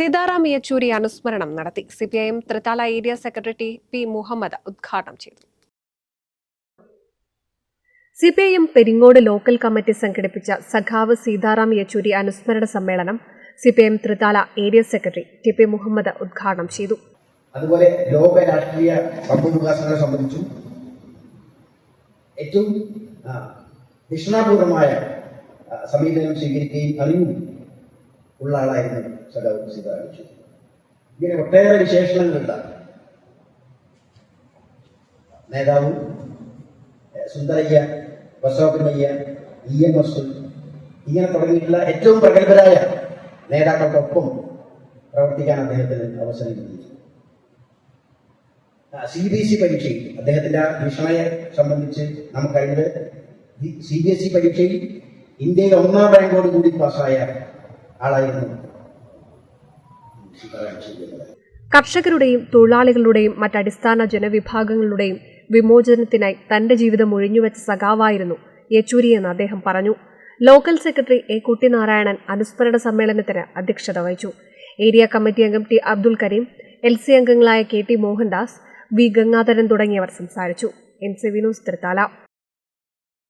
സീതാറാം യെച്ചൂരി അനുസ്മരണം നടത്തി. CPIM Thrithala area secretary T P Muhammad ഉദ്ഘാടനം ചെയ്തു. സിപിഐഎം പെരിങ്ങോട് ലോക്കൽ കമ്മിറ്റി സംഘടിപ്പിച്ച സഖാവ് സീതാറാം യെച്ചൂരി അനുസ്മരണ സമ്മേളനം CPIM Thrithala area secretary T P Muhammad ഉദ്ഘാടനം ചെയ്തു. അതുപോലെ ലോക രാഷ്ട്രീയ സംഭവവികാസങ്ങളെ സംബന്ധിച്ചും ഏറ്റവും സമീപനം സ്വീകരിക്കുകയും അറിവും ഉള്ള ആളായിരുന്നു സീതാറാം യെച്ചൂരി ഇങ്ങനെ ഒട്ടേറെ വിശേഷണങ്ങളുണ്ട്. നേതാവും സുന്ദരയ്യ ബസോകനയ്യ ഇ എം എസ് ഇങ്ങനെ തുടങ്ങിയിട്ടുള്ള ഏറ്റവും പ്രഗത്ഭരായ നേതാക്കൾക്കൊപ്പം പ്രവർത്തിക്കാൻ അദ്ദേഹത്തിന് അവസരം ലഭിച്ചു. സി ബി എസ് ഇ പരീക്ഷയിൽ അദ്ദേഹത്തിന്റെ ആ സംബന്ധിച്ച് നമുക്കറിയത് സി ബി എസ് ഇ പരീക്ഷയിൽ ഇന്ത്യയിൽ ഒന്നാം റാങ്കോട് കൂടി പാസ്സായ കർഷകരുടെയും തൊഴിലാളികളുടെയും മറ്റടിസ്ഥാന ജനവിഭാഗങ്ങളുടെയും വിമോചനത്തിനായി തന്റെ ജീവിതം ഒഴിഞ്ഞുവെച്ച സഖാവായിരുന്നു യെച്ചൂരി എന്ന് അദ്ദേഹം പറഞ്ഞു. ലോക്കൽ സെക്രട്ടറി എ കുട്ടിനാരായണൻ അനുസ്മരണ സമ്മേളനത്തിന് അധ്യക്ഷത വഹിച്ചു. ഏരിയ കമ്മിറ്റി അംഗം T Abdul Kareem L C അംഗങ്ങളായ K T Mohandas V Gangadharan തുടങ്ങിയവർ സംസാരിച്ചു. N C Vinos